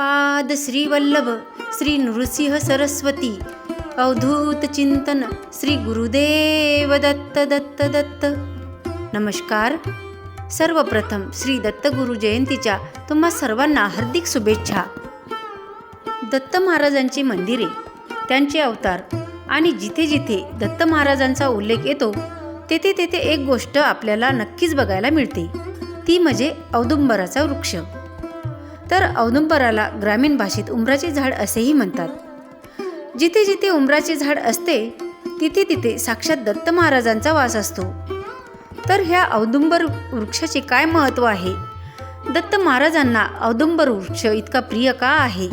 श्रीपाद श्रीवल्लभ श्री नृसिंह सरस्वती अवधूत चिंतन श्री गुरुदेव दत्त दत्त दत्त। नमस्कार। सर्वप्रथम श्री दत्तगुरु जयंतीच्या तुम्हा सर्वांना हार्दिक शुभेच्छा। दत्त महाराजांची मंदिरे त्यांचे अवतार आणि जिथे जिथे दत्त महाराजांचा उल्लेख येतो तेथे तेथे एक गोष्ट आपल्याला नक्कीच बघायला मिळते ती म्हणजे औदुंबराचा वृक्ष। तर औदुंबराला ग्रामीण भाषेत उंबराचे झाड असेही म्हणतात. जिथे जिथे उंबराचे झाड असते तिथे तिथे साक्षात दत्त महाराजांचा वास असतो. तर ह्या औदुंबर वृक्षाचे काय महत्त्व आहे? दत्त महाराजांना औदुंबर वृक्ष इतका प्रिय का आहे?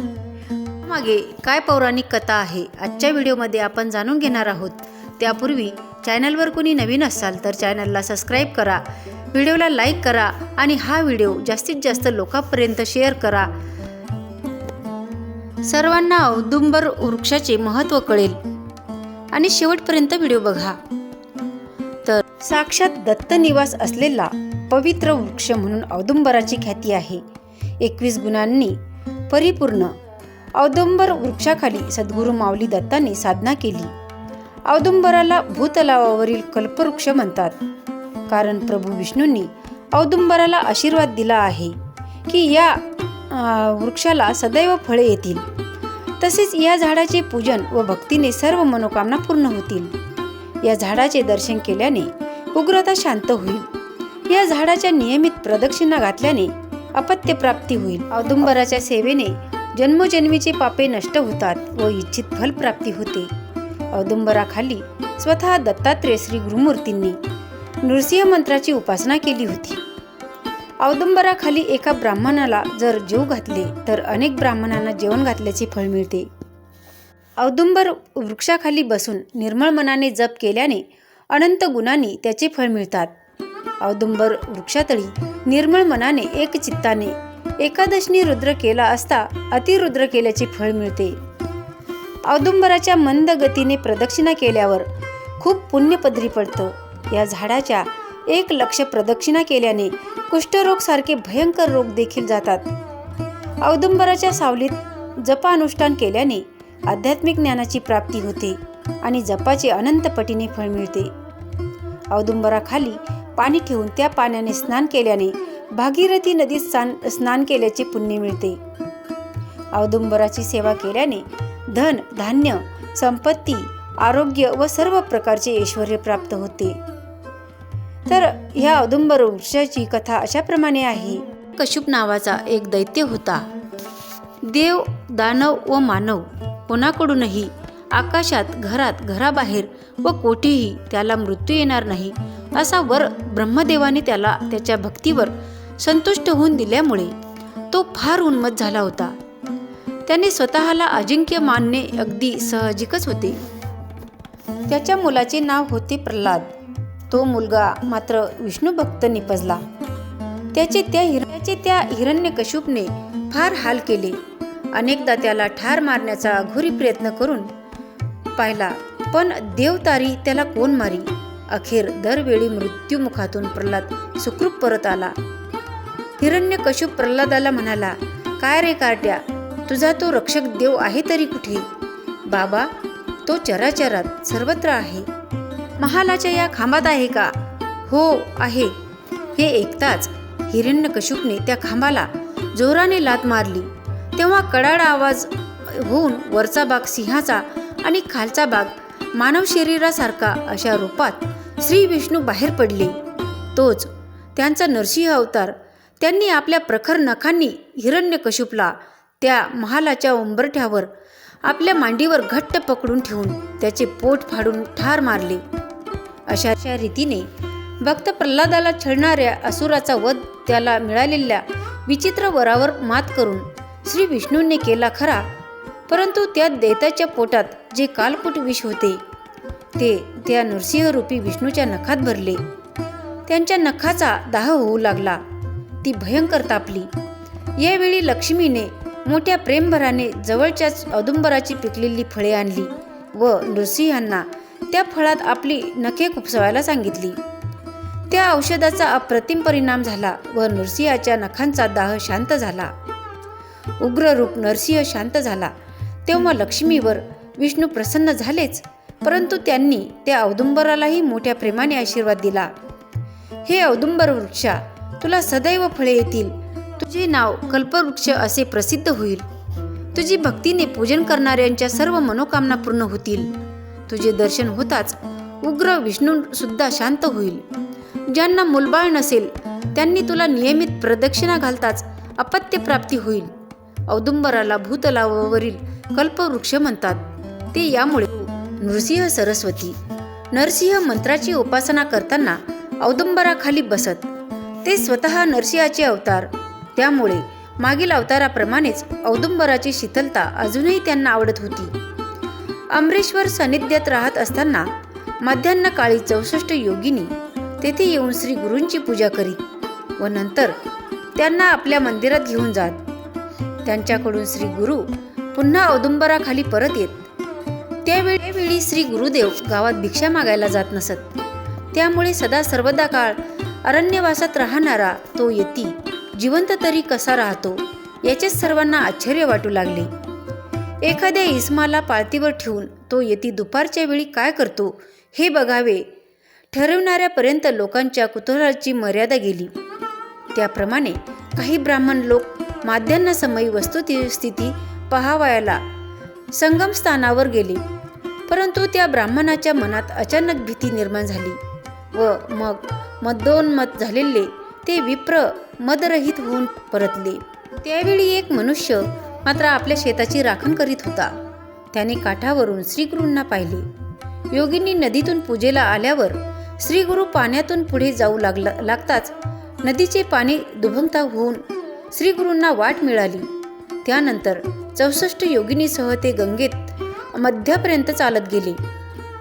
मागे काय पौराणिक कथा आहे आजच्या व्हिडिओमध्ये आपण जाणून घेणार आहोत. त्यापूर्वी चॅनलवर कोणी नवीन असाल तर चॅनलला सबस्क्राईब करा व्हिडिओला लाईक करा आणि हा व्हिडिओ जास्तीत जास्त लोकांपर्यंत शेअर करा. सर्वांना औदुंबर वृक्षाचे महत्त्व कळेल. आणि शेवटपर्यंत व्हिडिओ बघा. तर साक्षात दत्तनिवास असलेला पवित्र वृक्ष म्हणून औदुंबराची ख्याती आहे. एकवीस गुणांनी परिपूर्ण औदुंबर वृक्षाखाली सद्गुरू माऊली दत्तांनी साधना केली. औदुंबराला भूतलावावरील कल्पवृक्ष म्हणतात. कारण प्रभू विष्णूंनी औदुंबराला आशीर्वाद दिला आहे की या वृक्षाला सदैव फळे येतील. तसेच या झाडाचे पूजन व भक्तीने सर्व मनोकामना पूर्ण होतील. या झाडाचे दर्शन केल्याने उग्रता शांत होईल. या झाडाच्या नियमित प्रदक्षिणा घातल्याने अपत्य प्राप्ती होईल. औदुंबराच्या सेवेने जन्मोजन्मीचे पापे नष्ट होतात व इच्छित फल प्राप्ती होते. औदुंबराखाली स्वतः दत्तात्रेय श्री गुरुमूर्तींनी नृसिंह मंत्राची उपासना केली होती. औदुंबराखाली एका ब्राह्मणाला जर जीव घातले तर अनेक ब्राह्मणांना जेवण घातल्याचे फळ मिळते. औदुंबर वृक्षाखाली बसून निर्मळ मनाने जप केल्याने अनंत गुणांनी त्याचे फळ मिळतात. औदुंबर वृक्षातळी निर्मळ मनाने एक चित्ताने एकादशनी रुद्र केला असता अतिरुद्र केल्याचे फळ मिळते. औदुंबराच्या मंद गतीने प्रदक्षिणा केल्यावर खूप पुण्य पदरी पडतं. या झाडाच्या एक लक्ष प्रदक्षिणा केल्याने कुष्ठरोग सारखे भयंकर रोग देखील जातात. औदुंबराच्या सावलीत जपानुष्ठान केल्याने आध्यात्मिक ज्ञानाची प्राप्ती होते आणि जपाचे अनंतपटीने फळ मिळते. औदुंबराखाली पाणी ठेवून त्या पाण्याने स्नान केल्याने भागीरथी नदीत स्नान स्नान केल्याचे पुण्य मिळते. औदुंबराची सेवा केल्याने धन धान्य संपत्ती आरोग्य व सर्व प्रकारचे ऐश्वर प्राप्त होते. तर ह्या औदुंबर वृक्षाची कथा अशाप्रमाणे आहे. कश्यप नावाचा एक दैत्य होता. देव दानव व मानव कोणाकडूनही आकाशात घरात घराबाहेर व कोठेही त्याला मृत्यू येणार नाही असा वर ब्रह्मदेवाने त्याला त्याच्या भक्तीवर संतुष्ट होऊन दिल्यामुळे तो फार उन्मत झाला होता. त्याने स्वतःला अजिंक्य मानणे अगदी सहजिकच होते. त्याच्या मुलाचे नाव होते प्रल्हाद. तो मुलगा मात्र विष्णूभक्त निपजला त्याचे त्या हिरण्याचे त्या हिरण्यकश्यपने फार हाल केले. अनेकदा त्याला ठार मारण्याचा अघोरी प्रयत्न करून पाहिला पण देवतारी त्याला कोण मारी? अखेर दरवेळी मृत्यूमुखातून प्रल्हाद सुखरूप परत आला. हिरण्यकश्यप प्रल्हादाला म्हणाला काय रे कार्ट्या? तुझा तो रक्षक देव आहे तरी कुठे? बाबा तो चराचरात सर्वत्र आहे. महालाच्या या खांबात आहे का? हो आहे. हे ऐकताच हिरण्यकश्यपने त्या खांबाला जोराने लात मारली. तेव्हा कडाड आवाज होऊन वरचा भाग सिंहाचा आणि खालचा भाग मानव शरीरासारखा अशा रूपात श्री विष्णू बाहेर पडले. तोच त्यांचा नरसिंह अवतार त्यांनी आपल्या प्रखर नखांनी हिरण्यकश्यपला त्या महालाच्या उंबरठ्यावर आपल्या मांडीवर घट्ट पकडून ठेवून त्याचे पोट फाडून ठार मारले. अशा अशा रीतीने भक्त प्रल्हादाला छळणाऱ्या असुराचा वध त्याला मिळालेल्या विचित्र वरावर मात करून श्री विष्णूंनी केला खरा. परंतु त्या दैताच्या पोटात जे कालकुट विष होते ते त्या नरसिंहरूपी विष्णूच्या नखात भरले. त्यांच्या नखाचा दाह होऊ लागला. ती भयंकर तापली. यावेळी लक्ष्मीने मोठ्या प्रेमभराने जवळच्याच औदुंबराची पिकलेली फळे आणली व नृसिंहांना त्या फळात आपली नखे खुपसवायला सांगितली. त्या औषधाचा अप्रतिम परिणाम झाला व नृसिंहाच्या नखांचा दाह शांत झाला. उग्र रूप नरसिंह शांत झाला. तेव्हा लक्ष्मीवर विष्णू प्रसन्न झालेच परंतु त्यांनी त्या औदुंबरालाही मोठ्या प्रेमाने आशीर्वाद दिला. हे औदुंबर वृक्षा तुला सदैव फळे येतील. तुझे नाव कल्पवृक्ष असे प्रसिद्ध होईल. तुझी भक्तीने पूजन करणाऱ्यांच्या सर्व मनोकामना पूर्ण होतील. तुझे दर्शन होताच उग्र विष्णू सुद्धा शांत होईल. ज्यांना मुलबाळ नसेल त्यांनी तुला नियमित प्रदक्षिणा घालताच अपत्य प्राप्ती होईल. औदुंबराला भूतलावरील कल्पवृक्ष म्हणतात. ते यामुळे नृसिंह सरस्वती नरसिंह मंत्राची उपासना करताना औदुंबराखाली बसत. ते स्वतः नरसिंहाचे अवतार त्यामुळे मागील अवताराप्रमाणेच औदुंबराची शीतलता अजूनही त्यांना आवडत होती. अमरेश्वर सानिध्यात राहत असताना माध्यान्ह काळी चौसष्ट योगिनी तेथे येऊन श्री गुरूंची पूजा करीत व नंतर त्यांना आपल्या मंदिरात घेऊन जात. त्यांच्याकडून श्री गुरु पुन्हा औदुंबराखाली परत येत. त्यावेळी त्यावेळी श्री गुरुदेव गावात भिक्षा मागायला जात नसत. त्यामुळे सदा सर्वदा काळ अरण्यवासात राहणारा तो यती जिवंत तरी कसा राहतो याचेच सर्वांना आश्चर्य वाटू लागले. एखाद्या इस्माला पाळतीवर ठेवून तो येती दुपारच्या वेळी काय करतो हे बघावे ठरवणाऱ्यापर्यंत लोकांच्या कुतूहलाची मर्यादा गेली. त्याप्रमाणे काही ब्राह्मण लोक माध्यान्हसमयी वस्तुस्थिती पहावयाला संगमस्थानावर गेले. परंतु त्या ब्राह्मणाच्या मनात अचानक भीती निर्माण झाली व मग मदोन्मत झालेले ते विप्र मदरहित होऊन परतले. त्यावेळी एक मनुष्य मात्र आपल्या शेताची राखण करीत होता. त्याने काठावरून श्रीगुरूंना पाहिले. योगींनी नदीतून पूजेला आल्यावर श्रीगुरु पाण्यातून पुढे जाऊ लागला लागताच नदीचे पाणी दुभंगता होऊन श्रीगुरूंना वाट मिळाली. त्यानंतर चौसष्ट योगिनीसह ते गंगेत मध्यापर्यंत चालत गेले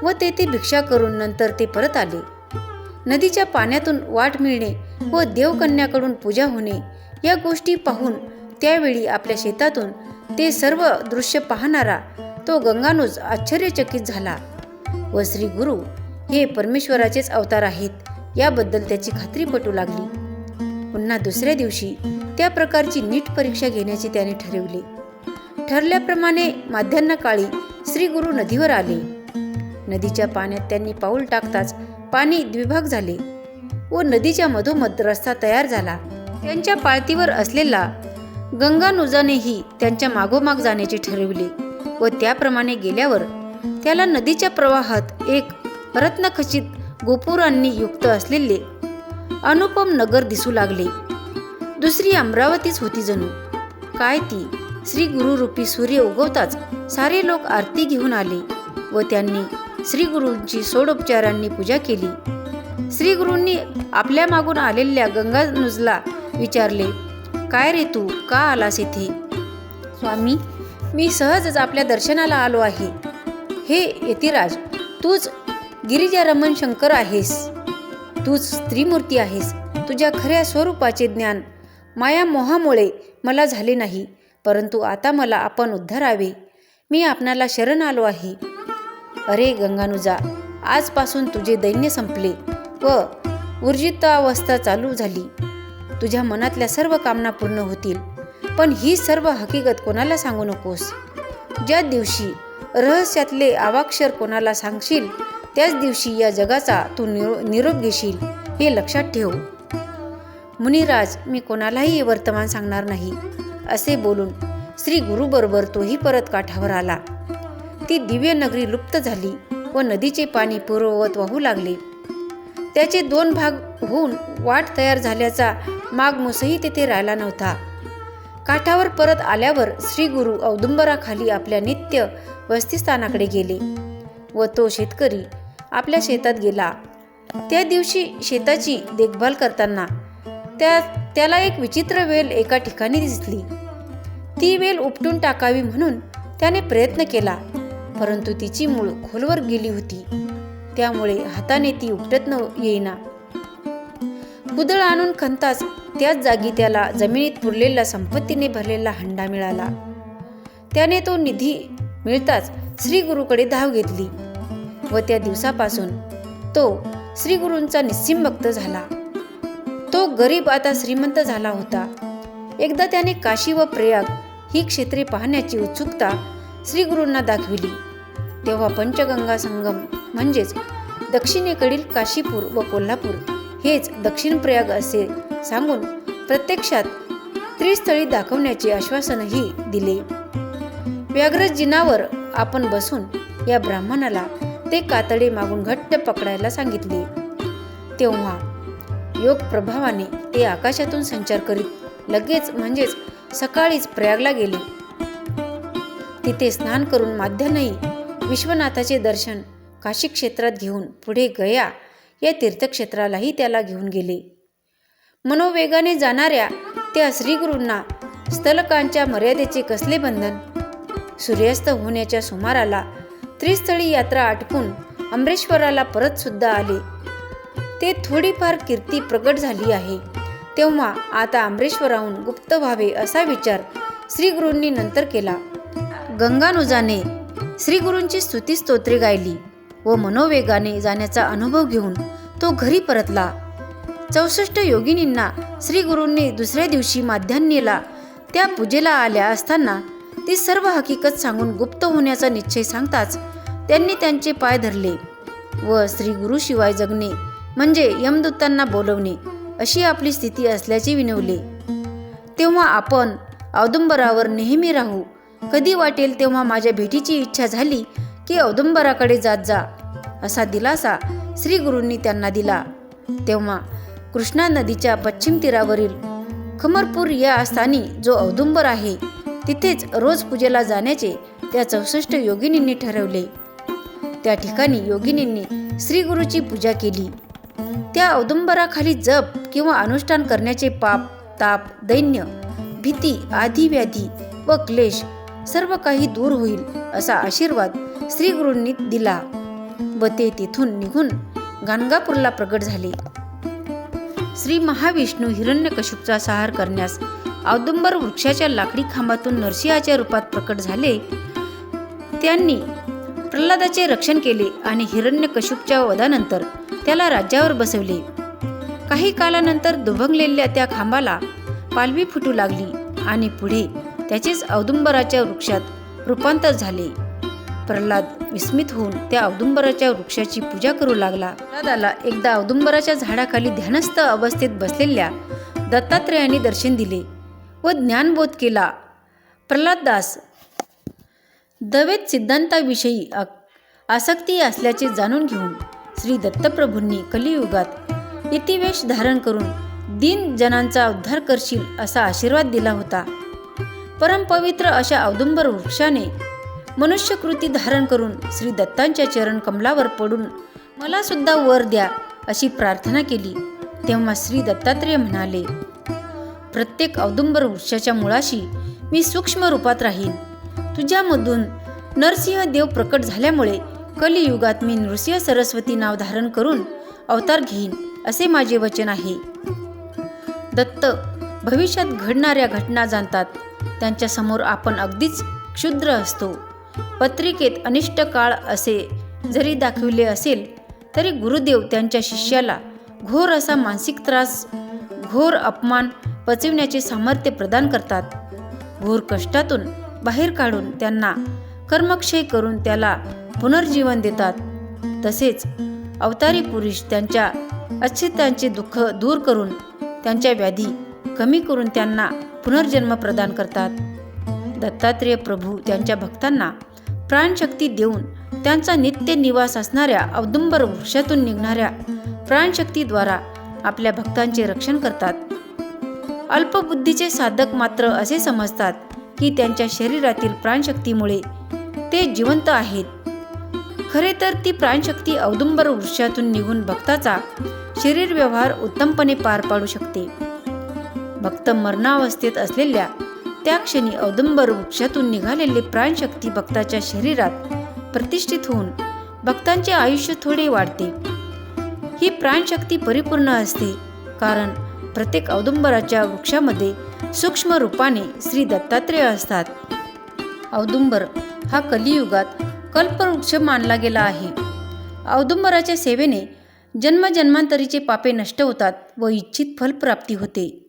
व तेथे भिक्षा करून नंतर ते परत आले. नदीच्या पाण्यातून वाट मिळणे व देवकन्याकडून पूजा होणे या गोष्टी पाहून त्यावेळी आपल्या शेतातून ते सर्व दृश्य पाहणारा तो गंगानुज आश्चर्यचकित झाला. व श्री गुरु हे परमेश्वराचेच अवतार आहेत याबद्दल त्याची खात्री पटू लागली. पुन्हा दुसऱ्या दिवशी त्या प्रकारची नीट परीक्षा घेण्याचे त्याने ठरवले. ठरल्याप्रमाणे माध्यान्ह काळी श्री गुरु नदीवर आले. नदीच्या पाण्यात त्यांनी पाऊल टाकताच पाणी द्विभाग झाले. व नदीच्या मधोमध रस्ता तयार झाला. त्यांच्या पाळतीवर असलेला गंगानुजानेही त्यांच्या मागोमाग जाण्याचे ठरविले व त्याप्रमाणे गेल्यावर त्याला नदीच्या प्रवाहात एक रत्नखचित गोपुरांनी युक्त असलेले अनुपम नगर दिसू लागले. दुसरी अमरावतीच होती जणू. काय ती? श्री गुरुरूपी सूर्य उगवताच सारे लोक आरती घेऊन आले व त्यांनी श्री गुरूंची सोडोपचारांनी पूजा केली. श्री गुरूंनी आपल्या मागून आलेल्या गंगानुजला विचारले काय रे तू? का आलास इथे? स्वामी मी सहजच आपल्या दर्शनाला आलो आहे. हे यतिराज तूच गिरिजारमण शंकर आहेस. तूच स्त्रीमूर्ती आहेस. तुझ्या खऱ्या स्वरूपाचे ज्ञान माया मोहामुळे मला झाले नाही परंतु आता मला आपण उद्धारावे. मी आपणाला शरण आलो आहे. अरे गंगानुजा आजपासून तुझे दैन्य संपले. व ऊर्जितावस्था चालू झाली. तुझ्या मनातल्या सर्व कामना पूर्ण होतील. पण ही सर्व हकीकत कोणाला सांगू नकोस? ज्या दिवशी रहस्यातले आवाक्षर कोणाला सांगशील त्याच दिवशी या जगाचा तू निरो निरोप घेशील हे लक्षात ठेव. मुनिराज मी कोणालाही वर्तमान सांगणार नाही असे बोलून श्री गुरुबरोबर तोही परत काठावर आला. ती दिव्य नगरी लुप्त झाली व नदीचे पाणी पूर्ववत वाहू लागले. त्याचे दोन भाग होऊन वाट तयार झाल्याचा मागमूसही तेथे राहिला नव्हता. काठावर परत आल्यावर श्री गुरु औदुंबराखाली आपल्या नित्य वस्तीस्थानाकडे गेले व तो शेतकरी आपल्या शेतात गेला. त्या दिवशी शेताची देखभाल करताना त्या त्याला एक विचित्र वेल एका ठिकाणी दिसली. ती वेल उपटून टाकावी म्हणून त्याने प्रयत्न केला परंतु तिची मूळ खोलवर गेली होती. त्यामुळे हाताने ती उपटत न येईना. कुदळ आणून खणताच त्याच जागी त्याला जमिनीत पुरलेला संपत्तीने भरलेला हंडा मिळाला. त्याने तो निधी मिळताच श्री गुरुकडे धाव घेतली व त्या दिवसापासून तो श्री गुरूंचा निस्सिम भक्त झाला. तो गरीब आता श्रीमंत झाला होता. एकदा त्याने काशी व प्रयाग ही क्षेत्रे पाहण्याची उत्सुकता श्री गुरूंना दाखविली. तेव्हा पंचगंगा संगम म्हणजेच दक्षिणेकडील काशीपूर व कोल्हापूर हेच दक्षिण प्रयाग असे सांगून प्रत्यक्षात त्रिस्थळी दाखवण्याचे आश्वासनही दिले. व्याघ्र जिनावर आपण बसून या ब्राह्मणाला ते कातडे मागून घट्ट पकडायला सांगितले. तेव्हा योग प्रभावाने ते आकाशातून संचार करीत लगेच म्हणजेच सकाळीच प्रयागला गेले. तिथे स्नान करून माध्यानही विश्वनाथाचे दर्शन काशी क्षेत्रात घेऊन पुढे गया या तीर्थक्षेत्रालाही त्याला घेऊन गेले. मनोवेगाने जाणाऱ्या त्या श्रीगुरूंना स्थलकांच्या मर्यादेचे कसले बंधन? सूर्यास्त होण्याच्या सुमाराला त्रिस्थळी यात्रा आटपून अमरेश्वराला परत सुद्धा आले. ते थोडीफार कीर्ती प्रगट झाली आहे. तेव्हा आता अमरेश्वराहून गुप्त व्हावे असा विचार श्रीगुरूंनी नंतर केला. गंगानुजाने श्रीगुरूंची स्तुतीस्तोत्रे गायली. व मनोवेगाने जाण्याचा अनुभव घेऊन तो घरी परतला. चौसष्ट योगिनींना श्रीगुरूंनी दुसऱ्या दिवशी माध्यान्हीला त्या पूजेला आल्या असताना ती सर्व हकीकत सांगून गुप्त होण्याचा निश्चय सांगताच त्यांनी त्यांचे पाय धरले व श्री गुरुशिवाय जगणे म्हणजे यमदूतांना बोलवणे अशी आपली स्थिती असल्याचे विनवले. तेव्हा आपण औदुंबरावर नेहमी राहू. कधी वाटेल तेव्हा माझ्या भेटीची इच्छा झाली की औदुंबराकडे जात जा असा दिलासा श्री गुरूंनी त्यांना दिला. तेव्हा कृष्णा नदीच्या पश्चिम तीरावरील खमरपूर या स्थानी जो औदुंबर आहे तिथेच रोज पूजेला जाण्याचे त्या चौसष्ट योगिनींनी ठरवले. त्या ठिकाणी योगिनींनी श्री गुरुची पूजा केली. त्या औदुंबराखाली जप किंवा अनुष्ठान करण्याचे पाप ताप दैन्य भीती आधी व्याधी व क्लेश सर्व काही दूर होईल असा आशीर्वाद श्री गुरूंनी दिला. व ते तिथून निघून गाणगापूरला प्रगट झाले. श्री महाविष्णू हिरण्यकशिपचा सहार करण्यास औदुंबर वृक्षाच्या लाकडी खांबातून नरसिंहाच्या रूपात प्रकट झाले. त्यांनी प्रल्हादाचे रक्षण केले आणि हिरण्यकशिपच्या वधानंतर त्याला राज्यावर बसवले. काही कालानंतर दुभंगलेल्या त्या खांबाला पालवी फुटू लागली आणि पुढे त्याचेच औदुंबराच्या वृक्षात रूपांतर झाले. प्रल्हाद विस्मित होऊन त्या औदुंबराच्या वृक्षाची पूजा करू लागला. प्रल्हादाला एकदा औदुंबराच्या झाडाखाली ध्यानस्थ अवस्थेत बसलेल्या दत्तात्रेयांनी दर्शन दिले व ज्ञानबोध केला. प्रल्हाददास दवेत सिद्धांताविषयी आसक्ती असल्याचे जाणून घेऊन श्री दत्तप्रभूंनी कलियुगात इतिवेश धारण करून दीन जनांचा उद्धार करशील असा आशीर्वाद दिला होता. परमपवित्र अशा औदुंबर वृक्षाने मनुष्यकृती धारण करून श्री दत्तांच्या चरण कमलावर पडून मला सुद्धा वर द्या अशी प्रार्थना केली. तेव्हा श्री दत्तात्रेय म्हणाले प्रत्येक औदुंबर वृक्षाच्या मुळाशी मी सूक्ष्म रूपात राहीन. तुझ्यामधून नरसिंह देव प्रकट झाल्यामुळे कलियुगात मी नृसिंह सरस्वती नाव धारण करून अवतार घेईन असे माझे वचन आहे. दत्त भविष्यात घडणाऱ्या घटना जाणतात. त्यांच्यासमोर आपण अगदीच क्षुद्र असतो. पत्रिकेत अनिष्ट काळ असे जरी दाखविले असेल तरी गुरुदेव त्यांच्या शिष्याला घोर असा मानसिक त्रास घोर अपमान पचविण्याचे सामर्थ्य प्रदान करतात. घोर कष्टातून बाहेर काढून त्यांना कर्मक्षय करून त्याला पुनर्जीवन देतात. तसेच अवतारी पुरुष त्यांच्या अच्छितांचे दुःख दूर करून त्यांच्या व्याधी कमी करून त्यांना पुनर्जन्म प्रदान करतात. दत्तात्रेय प्रभू त्यांच्या भक्तांना प्राणशक्ती देऊन त्यांचा नित्य निवास असणाऱ्या औदुंबर वृक्षातून निघणाऱ्या प्राणशक्तीद्वारा आपल्या भक्तांचे रक्षण करतात. अल्पबुद्धीचे साधक मात्र असे समजतात की त्यांच्या शरीरातील प्राणशक्तीमुळे ते जिवंत आहेत. खरे तर ती प्राणशक्ती औदुंबर वृक्षातून निघून भक्ताचा शरीर व्यवहार उत्तमपणे पार पाडू शकते. भक्त मरणावस्थेत असलेल्या त्या क्षणी औदुंबर वृक्षातून निघालेली प्राणशक्ती भक्ताच्या शरीरात प्रतिष्ठित होऊन भक्तांचे आयुष्य थोडे वाढते. ही प्राणशक्ती परिपूर्ण असते कारण प्रत्येक औदुंबराच्या वृक्षामध्ये सूक्ष्म रूपाने श्री दत्तात्रेय असतात. औदुंबर हा कलियुगात कल्पवृक्ष मानला गेला आहे. औदुंबराच्या सेवेने जन्मजन्मांतरीचे पापे नष्ट होतात व इच्छित फलप्राप्ती होते.